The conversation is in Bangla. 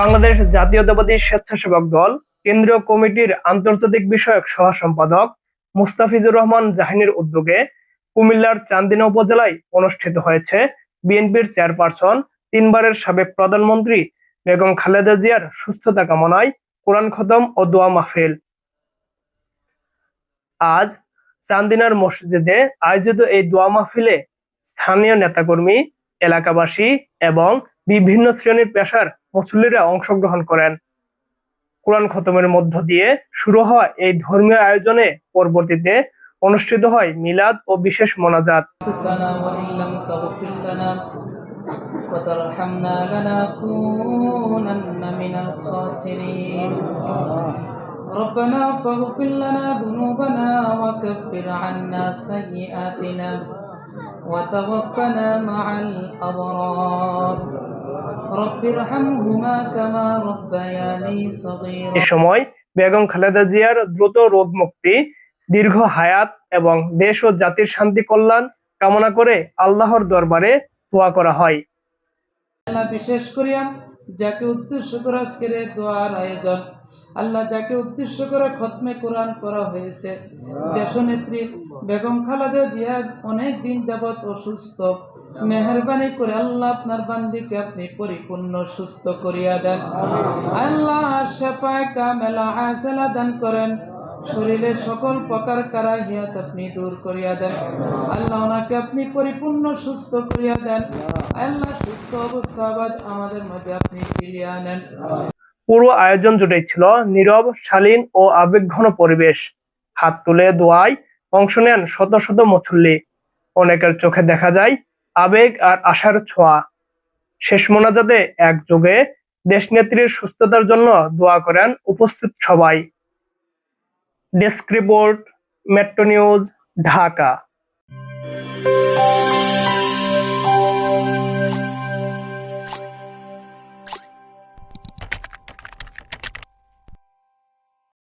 বাংলাদেশ জাতীয়তাবাদী স্বেচ্ছাসেবক দল, কেন্দ্রীয় কমিটির আন্তর্জাতিক বিষয়ক সহ সম্পাদক মুস্তাফিজুর রহমান জাহানের উদ্যোগে কুমিল্লার চান্দিনা উপজেলায় অনুষ্ঠিত হয়েছে বিএনপির চেয়ারপারসন, তিনবারের সাবেক প্রধানমন্ত্রী বেগম খালেদা জিয়ার সুস্থতা কামনায় কোরআন খতম ও দোয়া মাহফিল। আজ চান্দিনার মসজিদে আয়োজিত এই দোয়া মাহফিলে স্থানীয় নেতাকর্মী, এলাকাবাসী এবং বিভিন্ন শ্রেণির পেশার মুসল্লিরা অংশগ্রহণ করেন কোরআন খতমের মধ্য দিয়ে শুরু হওয়া এই ধর্মীয় আয়োজনে পরবর্তীতে অনুষ্ঠিত হয় মিলাদ ও বিশেষ মোনাজাত أنفسنا وإن لم تغفر لنا وترحمنا لنكونن من الخاسرين ربنا فاغفر لنا ذنوبنا وكفر عنا سيئاتنا وتوفنا مع الأبرار এ সময় বেগম খালেদা জিয়ার দ্রুত রোগ মুক্তি দীর্ঘ হায়াত এবং দেশ ও জাতির শান্তি কল্যাণ কামনা করে আল্লাহর দরবারে দোয়া করা হয়। বিশেষ করিয়া যাকে উদ্দেশ্য করে আজকের দোয়ার আয়োজন আল্লাহ যাকে উদ্দেশ্য করে খতমে কোরআন করা হয়েছে। দেশনেত্রী বেগম খালাদা অনেক দিন যাবৎ অসুস্থ। মেহরবানি করে আল্লাহ আপনার বান্দিকে আপনি পরিপূর্ণ সুস্থ করিয়া দেন। আল্লাহ শেফায় কামেলা হাসেলা দান করেন। শরীরের সকল প্রকার কারাহিয়াত আপনি দূর করিয়া দেন। আল্লাহ ওনাকে আপনি পরিপূর্ণ সুস্থ করিয়া দেন। আল্লাহ সুস্থ অবস্থা আবার আমাদের মধ্যে আপনি ফিরিয়ে আনেন। পুরো আয়োজন জুড়ে ছিল নীরব শালীন ও আবেগঘন পরিবেশ। হাত তুলে দোয়ায় অংশ নেন শত শত মুসল্লি অনেকের চোখে দেখা যায় আবেগ আর আশার ছোঁয়া। শেষ মোনাজাতে একযোগে দেশনেত্রীর সুস্থতার জন্য দোয়া করেন উপস্থিত সবাই। Desk report, metro news, Dhaka.